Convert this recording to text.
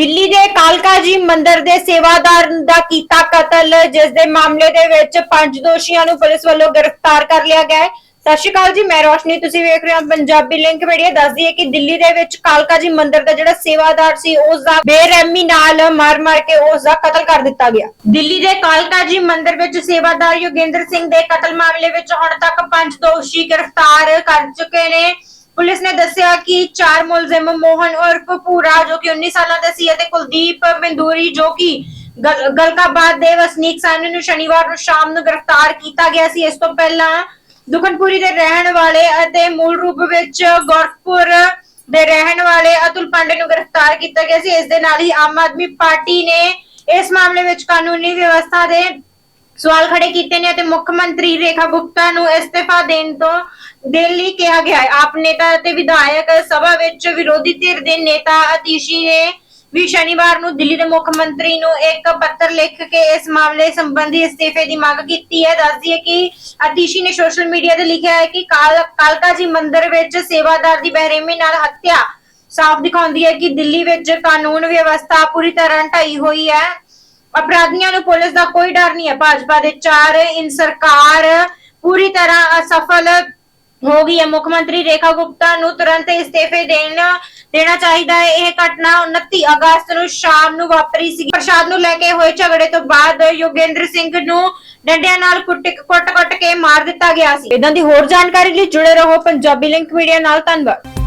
ਦਿੱਲੀ ਦੇ ਕਾਲਕਾ ਜੀ ਮੰਦਿਰ ਦੇ ਸੇਵਾਦਾਰ ਦਾ ਕੀਤਾ ਕਤਲ, ਜਿਸ ਦੇ ਮਾਮਲੇ ਦੇ ਵਿੱਚ ਪੰਜ ਦੋਸ਼ੀਆਂ ਨੂੰ ਪੁਲਿਸ ਵੱਲੋਂ ਗ੍ਰਿਫਤਾਰ ਕਰ ਲਿਆ ਗਿਆ ਹੈ। ਸਤਿ ਸ਼੍ਰੀ ਅਕਾਲ ਜੀ, ਮੈਂ ਰੋਸ਼ਨੀ, ਤੁਸੀਂ ਵੇਖ ਰਹੇ ਹੋ ਪੰਜਾਬੀ ਲਿੰਕ ਮੀਡੀਆ। ਦੱਸਦੀ ਹੈ ਕਿ ਦਿੱਲੀ ਦੇ ਵਿੱਚ ਕਾਲਕਾ ਜੀ ਮੰਦਿਰ ਦਾ ਜਿਹੜਾ ਸੇਵਾਦਾਰ ਸੀ, ਉਸ ਦਾ ਬੇਰਹਿਮੀ ਨਾਲ ਮਾਰ-ਮਾਰ ਕੇ ਉਸ ਦਾ ਕਤਲ ਕਰ ਦਿੱਤਾ ਗਿਆ। ਦਿੱਲੀ ਦੇ ਕਾਲਕਾ ਜੀ ਮੰਦਿਰ ਵਿੱਚ ਸੇਵਾਦਾਰ ਯੋਗੇਂਦਰ ਸਿੰਘ ਦੇ ਕਤਲ ਮਾਮਲੇ ਵਿੱਚ ਹੁਣ ਤੱਕ ਪੰਜ ਦੋਸ਼ੀ ਗ੍ਰਿਫਤਾਰ ਕਰ ਚੁੱਕੇ ਨੇ। ਪੁਲਿਸ ਨੇ ਦੱਸਿਆ ਕਿ ਚਾਰ ਮੁਲਜ਼ਮ ਮੋਹਨ ਉਰਫ ਪੂਰਾ ਜੋ ਕਿ 19 ਸਾਲਾਂ ਦਾ ਸੀ, ਅਤੇ ਕੁਲਦੀਪ ਬਿੰਦੂਰੀ, ਜੋ ਕਿ ਗਲਕਾਬਾਦ ਦੇ ਵਸਨੀਕ ਸਨ, ਨੂੰ ਸ਼ਨੀਵਾਰ ਨੂੰ ਸ਼ਾਮ ਨੂੰ ਗ੍ਰਿਫਤਾਰ ਕੀਤਾ ਗਿਆ ਸੀ। ਇਸ ਤੋਂ ਪਹਿਲਾਂ ਦੁਖਨਪੁਰੀ ਦੇ ਰਹਿਣ ਵਾਲੇ ਅਤੇ ਮੂਲ ਰੂਪ ਵਿੱਚ ਗੋਰਖਪੁਰ ਦੇ ਰਹਿਣ ਵਾਲੇ ਅਤੁਲ ਪਾਂਡੇ ਨੂੰ ਗ੍ਰਿਫਤਾਰ ਕੀਤਾ ਗਿਆ ਸੀ। ਇਸ ਦੇ ਨਾਲ ਹੀ ਆਮ ਆਦਮੀ ਪਾਰਟੀ ਨੇ ਇਸ ਮਾਮਲੇ ਵਿੱਚ ਕਾਨੂੰਨੀ ਵਿਵਸਥਾ ਦੇ ਸਵਾਲ ਖੜੇ ਕੀਤੇ ਨੇ ਅਤੇ ਮੁੱਖ ਮੰਤਰੀ ਰੇਖਾ ਗੁਪਤਾ ਨੂੰ ਇਸਤੀਫਾ ਦੇਣ ਤੋਂ ਦੇਣ ਲਈ ਕਿਹਾ ਗਿਆ ਹੈ। ਆਪ ਨੇਤਾ ਅਤੇ ਵਿਧਾਇਕ ਸਭਾ ਵਿੱਚ ਵਿਰੋਧੀ ਧਿਰ ਦੇ ਨੇਤਾ ਅਤੀਸ਼ੀ ਨੇ ਵੀ ਸ਼ਨੀਵਾਰ ਨੂੰ ਦਿੱਲੀ ਦੇ ਮੁੱਖ ਮੰਤਰੀ ਨੂੰ ਇੱਕ ਪੱਤਰ ਲਿਖ ਕੇ ਇਸ ਮਾਮਲੇ ਸੰਬੰਧੀ ਇਸਤੀਫੇ ਦੀ ਮੰਗ ਕੀਤੀ ਹੈ। ਦੱਸਦੀ ਹੈ ਕਿ ਅਤੀਸ਼ੀ ਨੇ ਸੋਸ਼ਲ ਮੀਡੀਆ ਤੇ ਲਿਖਿਆ ਹੈ ਕਿ ਕਾਲ- ਕਾਲਕਾ ਜੀ ਮੰਦਿਰ ਵਿੱਚ ਸੇਵਾਦਾਰ ਦੀ ਬਹਿਰਮੀ ਨਾਲ ਹੱਤਿਆ। ਸਾਫ਼ ਦਿਖਾਉਂਦੀ ਹੈ ਕਿ ਦਿੱਲੀ ਵਿੱਚ ਕਾਨੂੰਨ ਵਿਵਸਥਾ ਪੂਰੀ ਤਰ੍ਹਾਂ ਢਾਈ ਹੋਈ ਹੈ। ਅਪਰਾਧੀਆਂ ਨੂੰ ਪੁਲਿਸ ਦਾ ਕੋਈ ਡਰ ਨਹੀਂ ਹੈ। ਭਾਜਪਾ ਦੇ ਚਾਰ ਇਨ ਸਰਕਾਰ ਪੂਰੀ ਤਰ੍ਹਾਂ ਅਸਫਲ ਹੋ ਗਈ ਹੈ। ਮੁੱਖ ਮੰਤਰੀ ਰੇਖਾ ਗੁਪਤਾ ਨੂੰ ਤੁਰੰਤ ਇਸਤੀਫੇ ਦੇਣ, ਦੇਣਾ ਚਾਹੀਦਾ ਹੈ। ਇਹ ਘਟਨਾ 29 ਅਗਸਤ ਨੂੰ ਸ਼ਾਮ ਨੂੰ ਵਾਪਰੀ ਸੀ। ਪ੍ਰਸ਼ਾਦ ਨੂੰ ਲੈ ਕੇ ਹੋਏ ਝਗੜੇ ਤੋਂ ਬਾਅਦ ਯੋਗੇਂਦਰ ਸਿੰਘ ਨੂੰ ਡੰਡਿਆਂ ਨਾਲ ਕੁੱਟ-ਕੁੱਟ ਕੇ ਮਾਰ ਦਿੱਤਾ ਗਿਆ ਸੀ। ਇਦਾਂ ਦੀ ਹੋਰ ਜਾਣਕਾਰੀ ਲਈ ਜੁੜੇ ਰਹੋ ਪੰਜਾਬੀ ਲਿੰਕ ਮੀਡੀਆ ਨਾਲ। ਧੰਨਵਾਦ।